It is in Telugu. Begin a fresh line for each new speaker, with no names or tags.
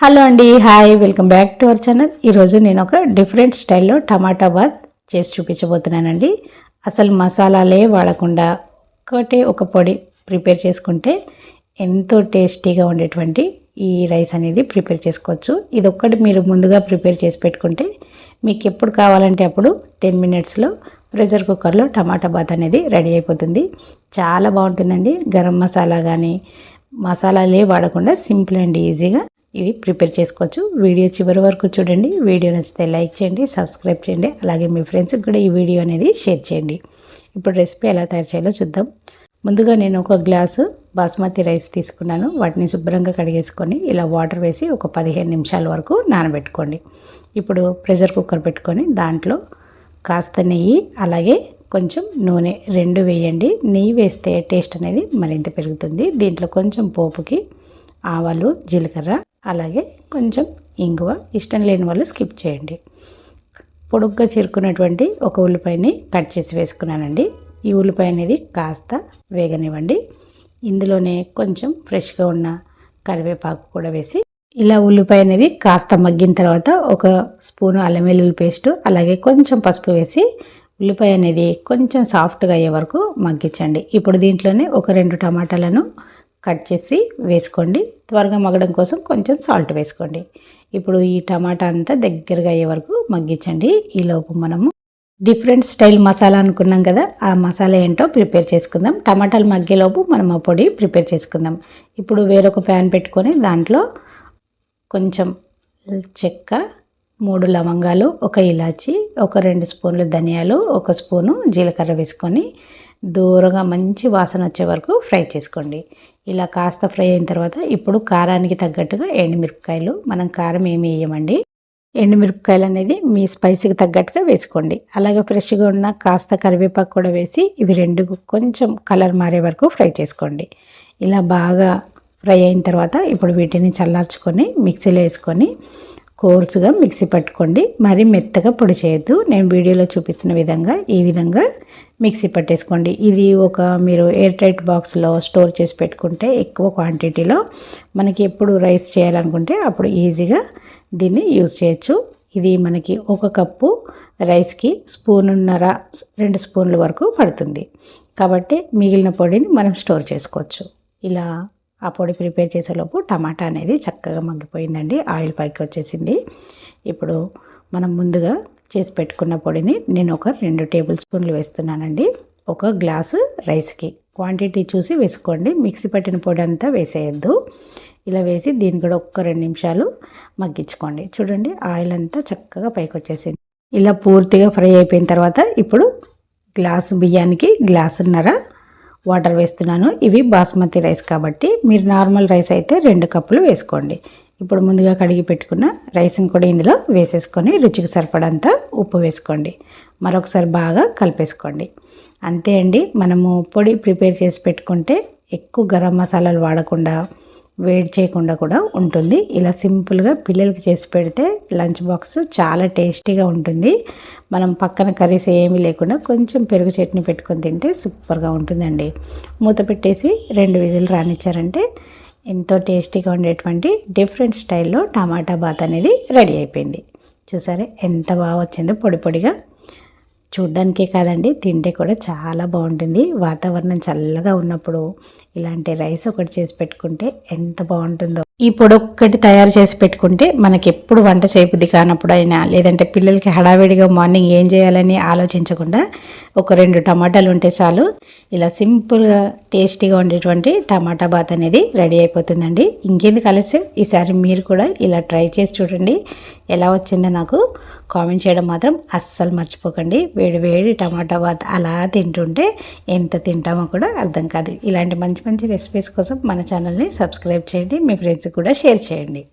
హలో అండి hi welcome back to our channel. ఈరోజు నేను ఒక డిఫరెంట్ స్టైల్లో టమాటా బాత్ చేసి చూపించబోతున్నానండి. అసలు మసాలాలే వాడకుండా ఒకటే ఒక పొడి ప్రిపేర్ చేసుకుంటే ఎంతో టేస్టీగా ఉండేటువంటి ఈ రైస్ అనేది ప్రిపేర్ చేసుకోవచ్చు. ఇది ఒక్కటి మీరు ముందుగా ప్రిపేర్ చేసి పెట్టుకుంటే మీకు ఎప్పుడు కావాలంటే అప్పుడు టెన్ మినిట్స్లో ప్రెషర్ కుక్కర్లో టమాటా బాత్ అనేది రెడీ అయిపోతుంది. చాలా బాగుంటుందండి. గరం మసాలా కానీ మసాలాలే వాడకుండా సింపుల్ అండ్ ఈజీగా ఇది ప్రిపేర్ చేసుకోవచ్చు. వీడియో చివరి వరకు చూడండి. వీడియో నచ్చితే లైక్ చేయండి సబ్స్క్రైబ్ చేయండి. అలాగే మీ ఫ్రెండ్స్కి కూడా ఈ వీడియో అనేది షేర్ చేయండి. ఇప్పుడు రెసిపీ ఎలా తయారు చేయాలో చూద్దాం. ముందుగా నేను ఒక గ్లాసు బాస్మతి రైస్ తీసుకున్నాను. వాటిని శుభ్రంగా కడిగేసుకొని ఇలా వాటర్ వేసి ఒక పదిహేను నిమిషాల వరకు నానబెట్టుకోండి. ఇప్పుడు ప్రెషర్ కుక్కర్ పెట్టుకొని దాంట్లో కాస్త నెయ్యి అలాగే కొంచెం నూనె రెండు వేయండి. నెయ్యి వేస్తే టేస్ట్ అనేది మరింత పెరుగుతుంది. దీంట్లో కొంచెం పోపుకి ఆవాలు జీలకర్ర అలాగే కొంచెం ఇంగువ ఇష్టం లేని వాళ్ళు స్కిప్ చేయండి. పొడుగ్గా చిరుకున్నటువంటి ఒక ఉల్లిపాయని కట్ చేసి వేసుకున్నానండి. ఈ ఉల్లిపాయ అనేది కాస్త వేగనివ్వండి. ఇందులోనే కొంచెం ఫ్రెష్గా ఉన్న కరివేపాకు కూడా వేసి ఇలా ఉల్లిపాయ అనేది కాస్త మగ్గిన తర్వాత ఒక స్పూను అల్లం వెల్లుల్లి పేస్ట్ అలాగే కొంచెం పసుపు వేసి ఉల్లిపాయ అనేది కొంచెం సాఫ్ట్గా అయ్యే వరకు మగ్గించండి. ఇప్పుడు దీంట్లోనే ఒక రెండు టమాటాలను కట్ చేసి వేసుకోండి. త్వరగా మగ్గడం కోసం కొంచెం సాల్ట్ వేసుకోండి. ఇప్పుడు ఈ టమాటా అంతా దగ్గరగా అయ్యే వరకు మగ్గించండి. ఈలోపు మనము డిఫరెంట్ స్టైల్ మసాలా అనుకున్నాం కదా ఆ మసాలా ఏంటో ప్రిపేర్ చేసుకుందాం. టమాటాలు మగ్గేలోపు మనం ఆ పొడి ప్రిపేర్ చేసుకుందాం. ఇప్పుడు వేరొక ప్యాన్ పెట్టుకొని దాంట్లో కొంచెం చెక్క మూడు లవంగాలు ఒక ఇలాచి ఒక రెండు స్పూన్లు ధనియాలు ఒక స్పూను జీలకర్ర వేసుకొని దూరంగా మంచి వాసన వచ్చే వరకు ఫ్రై చేసుకోండి. ఇలా కాస్త ఫ్రై అయిన తర్వాత ఇప్పుడు కారానికి తగ్గట్టుగా ఎండుమిరపకాయలు మనం కారం ఏమి వేయమండి. ఎండుమిరపకాయలు అనేది మీ స్పైసీకి తగ్గట్టుగా వేసుకోండి. అలాగే ఫ్రెష్గా ఉన్న కాస్త కరివేపాకు కూడా వేసి ఇవి రెండు కొంచెం కలర్ మారే వరకు ఫ్రై చేసుకోండి. ఇలా బాగా ఫ్రై అయిన తర్వాత ఇప్పుడు వీటిని చల్లార్చుకొని మిక్సీలో వేసుకొని కోర్సుగా మిక్సీ పట్టుకోండి. మరీ మెత్తగా పొడి చేయొద్దు. నేను వీడియోలో చూపిస్తున్న విధంగా ఈ విధంగా మిక్సీ పట్టేసుకోండి. ఇది ఒక మీరు ఎయిర్ టైట్ బాక్స్లో స్టోర్ చేసి పెట్టుకుంటే ఎక్కువ క్వాంటిటీలో మనకి ఎప్పుడు రైస్ చేయాలనుకుంటే అప్పుడు ఈజీగా దీన్ని యూజ్ చేయొచ్చు. ఇది మనకి ఒక కప్పు రైస్కి స్పూనున్నర రెండు స్పూన్ల వరకు పడుతుంది. కాబట్టి మిగిలిన పొడిని మనం స్టోర్ చేసుకోవచ్చు. ఇలా ఆ పొడి ప్రిపేర్ చేసేలోపు టమాటా అనేది చక్కగా మగ్గిపోయిందండి. ఆయిల్ పైకి వచ్చేసింది. ఇప్పుడు మనం ముందుగా చేసి పెట్టుకున్న పొడిని నేను ఒక రెండు టేబుల్ స్పూన్లు వేస్తున్నానండి. ఒక గ్లాసు రైస్కి. క్వాంటిటీ చూసి వేసుకోండి. మిక్సీ పట్టిన పొడి అంతా వేసేయద్దు. ఇలా వేసి దీన్ని కూడా ఒక్క రెండు నిమిషాలు మగ్గించుకోండి. చూడండి ఆయిల్ అంతా చక్కగా పైకి వచ్చేసింది. ఇలా పూర్తిగా ఫ్రై అయిపోయిన తర్వాత ఇప్పుడు గ్లాసు బియ్యానికి గ్లాసున్నర వాటర్ వేస్తున్నాను. ఇవి బాస్మతి రైస్ కాబట్టి మీరు నార్మల్ రైస్ అయితే రెండు కప్పులు వేసుకోండి. ఇప్పుడు ముందుగా కడిగి పెట్టుకున్న రైస్ని కూడా ఇందులో వేసేసుకొని రుచికి సరిపడంత ఉప్పు వేసుకోండి. మరొకసారి బాగా కలిపేసుకోండి. అంతే అండి మనము పొడి ప్రిపేర్ చేసి పెట్టుకుంటే ఎక్కువ గరం మసాలాలు వాడకుండా వేడి చేయకుండా కూడా ఉంటుంది. ఇలా సింపుల్గా పిల్లలకి చేసి పెడితే లంచ్ బాక్స్ చాలా టేస్టీగా ఉంటుంది. మనం పక్కన కర్రీస్ ఏమీ లేకుండా కొంచెం పెరుగు చట్నీ పెట్టుకొని తింటే సూపర్గా ఉంటుందండి. మూత పెట్టేసి రెండు విజిల్ రానిచ్చారంటే ఎంతో టేస్టీగా ఉండేటువంటి డిఫరెంట్ స్టైల్లో టమాటా బాత్ అనేది రెడీ అయిపోయింది. చూసారా ఎంత బాగా వచ్చిందో పొడి పొడిగా. చూడ్డానికే కాదండి తింటే కూడా చాలా బాగుంటుంది. వాతావరణం చల్లగా ఉన్నప్పుడు ఇలాంటి రైస్ ఒకటి చేసి పెట్టుకుంటే ఎంత బాగుంటుందో. ఈ పొడొక్కటి తయారు చేసి పెట్టుకుంటే మనకి ఎప్పుడు వంట చేయబుద్ది కానప్పుడు అయినా లేదంటే పిల్లలకి హడావిడిగా మార్నింగ్ ఏం చేయాలని ఆలోచించకుండా ఒక రెండు టమాటాలు ఉంటే చాలు. ఇలా సింపుల్గా టేస్టీగా ఉండేటువంటి టమాటా బాత్ అనేది రెడీ అయిపోతుందండి. ఇంకేంది కలిసి ఈసారి మీరు కూడా ఇలా ట్రై చేసి చూడండి. ఎలా వచ్చిందో నాకు కామెంట్ చేయడం మాత్రం అస్సలు మర్చిపోకండి. వేడి వేడి టమాటా బాత్ అలా తింటుంటే ఎంత తింటామో కూడా అర్థం కాదు. ఇలాంటి మంచి మంచి రెసిపీస్ కోసం మన ఛానల్ని సబ్స్క్రైబ్ చేయండి. మీ ఫ్రెండ్స్కి కూడా షేర్ చేయండి.